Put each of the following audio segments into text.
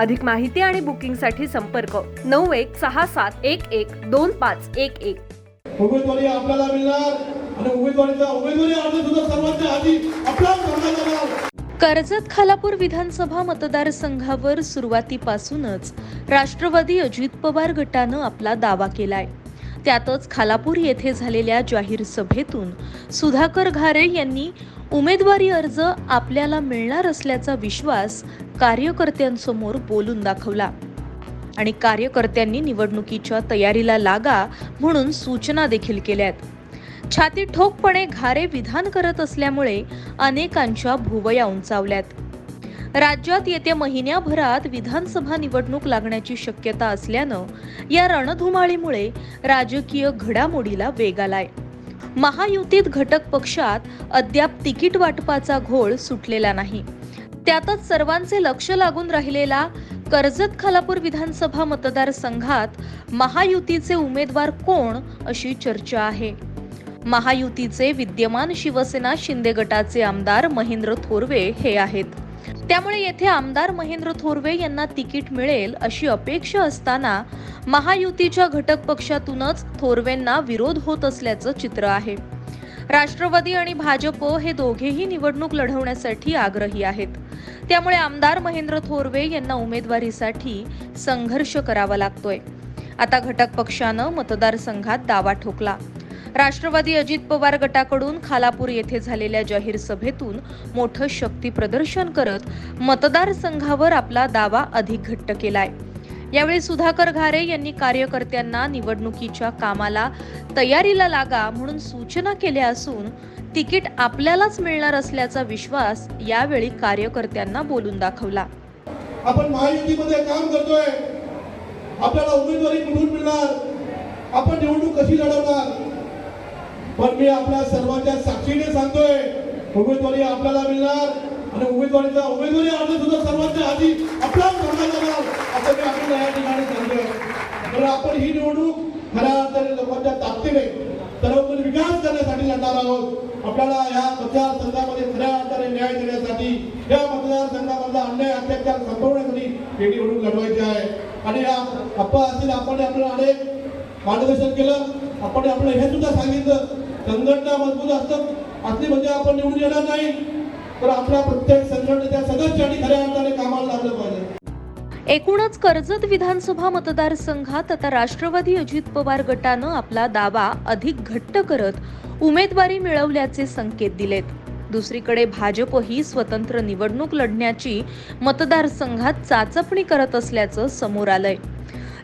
अधिक माहिती आणि बुकिंगसाठी संपर्क नऊ एक सहा सात एक एक दोन पाच एक एक. उमेदवारी आपल्याला मिळणार आणि उमेदवारीचा उमेदवारी अर्ज सुद्धा सर्वांच्या आधी आपला कर्जत खालापूर विधानसभा मतदारसंघावर सुरुवातीपासूनच राष्ट्रवादी अजित पवार गटानं आपला दावा केलाय. त्यातच खालापूर येथे झालेल्या जाहीर सभेतून सुधाकर घारे यांनी उमेदवारी अर्ज आपल्याला मिळणार असल्याचा विश्वास कार्यकर्त्यांसमोर बोलून दाखवला. आणि कार्यकर्त्यांनी निवडणुकीच्या तयारीला लागा म्हणून सूचना देखील केल्यात. छाती ठोकपणे घारे विधान करत असल्यामुळे अनेकांच्या भुवया उंचावल्यात. राज्यात येत्या महिन्याभरात विधानसभा निवडणूक लागण्याची शक्यता असल्यानं या रणधुमाळीमुळे राजकीय घडामोडीला वेग आलाय. महायुतीत घटक पक्षात अद्याप तिकीट वाटपाचा घोळ सुटलेला नाही. त्यातच सर्वांचे लक्ष लागून राहिलेला कर्जत खालापूर विधानसभा मतदारसंघात महायुतीचे उमेदवार कोण अशी चर्चा आहे. महायुतीचे विद्यमान शिवसेना शिंदे गटाचे आमदार महेंद्र थोरवे हे आहेत. त्यामुळे येथे आमदार महेंद्र थोरवे यांना तिकीट मिळेल अशी अपेक्षा असताना महायुतीच्या घटक पक्षातूनच थोरवेंना विरोध होत असल्याचं चित्र आहे. राष्ट्रवादी आणि भाजप हे दोघेही निवडणूक लढवण्यासाठी आग्रही आहेत. त्यामुळे आमदार महेंद्र थोरवे यांना उमेदवारीसाठी संघर्ष करावा लागतोय. आता घटक पक्षानं मतदारसंघात दावा ठोकला. राष्ट्रवादी अजित पवार गटाकडून खालापूर येथे झालेल्या जाहीर सभेतून मोठं शक्ती प्रदर्शन करत मतदारसंघावर आपला दावा अधिक घट्ट केलाय. यावेळी सुधाकर घारे यांनी कार्यकर्त्यांना निवडणुकीच्या कामाला तयारीला लागा म्हणून सूचना केल्या असून तिकीट आपल्यालाच मिळणार असल्याचा विश्वास यावेळी कार्यकर्त्यांना बोलून दाखवला. आपण महायुतीमध्ये काम करतोय. आपल्याला उमेदवारी कुठून मिळणार? आपण निवडणूक कशी लढवणार? पण मी आपल्या सर्वांच्या साक्षीने सांगतोय उमेदवारी आपल्याला मिळणार आणि उमेदवारीचा उमेदवारी अर्ज सुद्धा सर्वांच्या आधी आपला भरला जाणार असं मी आपल्याला या ठिकाणी सांगतोय. तर आपण ही निवडणूक खऱ्या अर्थाने लोकांच्या ताकदीने सर्वत्र विकास करण्यासाठी लढणार आहोत. आपल्याला या मतदारसंघामध्ये खऱ्या अर्थाने न्याय देण्यासाठी या मतदारसंघामधला अन्याय अत्याचार संपवण्यासाठी ही निवडणूक लढवायची आहे. आणि या अप्पा असतील आपण आपल्याला अनेक मार्गदर्शन केलं आपण आपलं हे सुद्धा सांगितलं. संघटना मजबूत असतात. असली म्हणजे आपण निवडून येणार नाही. तर आपल्या प्रत्येक संघटनेच्या सदस्यांनी खऱ्या अर्थाने कामाला लागलं पाहिजे. एकूणच कर्जत विधानसभा मतदारसंघात आता राष्ट्रवादी अजित पवार गटानं आपला दावा अधिक घट्ट करत उमेदवारी मिळवल्याचे संकेत दिलेत. दुसरीकडे भाजपही स्वतंत्र निवडणूक लढण्याची मतदारसंघात चाचपणी करत असल्याचं समोर आलंय.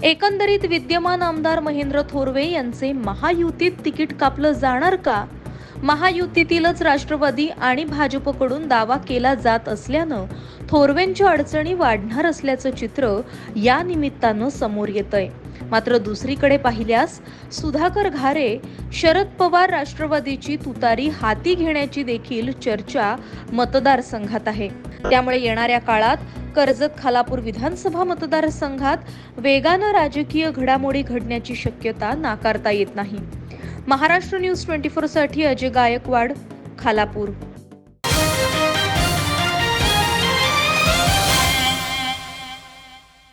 एकंदरीत विद्यमान आमदार महेंद्र थोरवे यांचे महायुतीत तिकीट कापलं जाणार का? महायुतीतीलच राष्ट्रवादी आणि भाजपकडून दावा केला जात असल्यानं थोरवेंच्या अडचणी वाढणार असल्याचं चित्र या निमित्तानं समोर येतंय. मात्र दुसरीकडे पाहिल्यास सुधाकर घारे शरद पवार राष्ट्रवादीची तुतारी हाती घेण्याची देखील चर्चा मतदारसंघात आहे. त्यामुळे येणाऱ्या काळात कर्जत खालापूर विधानसभा मतदारसंघात वेगानं राजकीय घडामोडी घडण्याची शक्यता नाकारता येत नाही. महाराष्ट्र न्यूज ट्वेंटी साठी अजय गायकवाड खालापूर.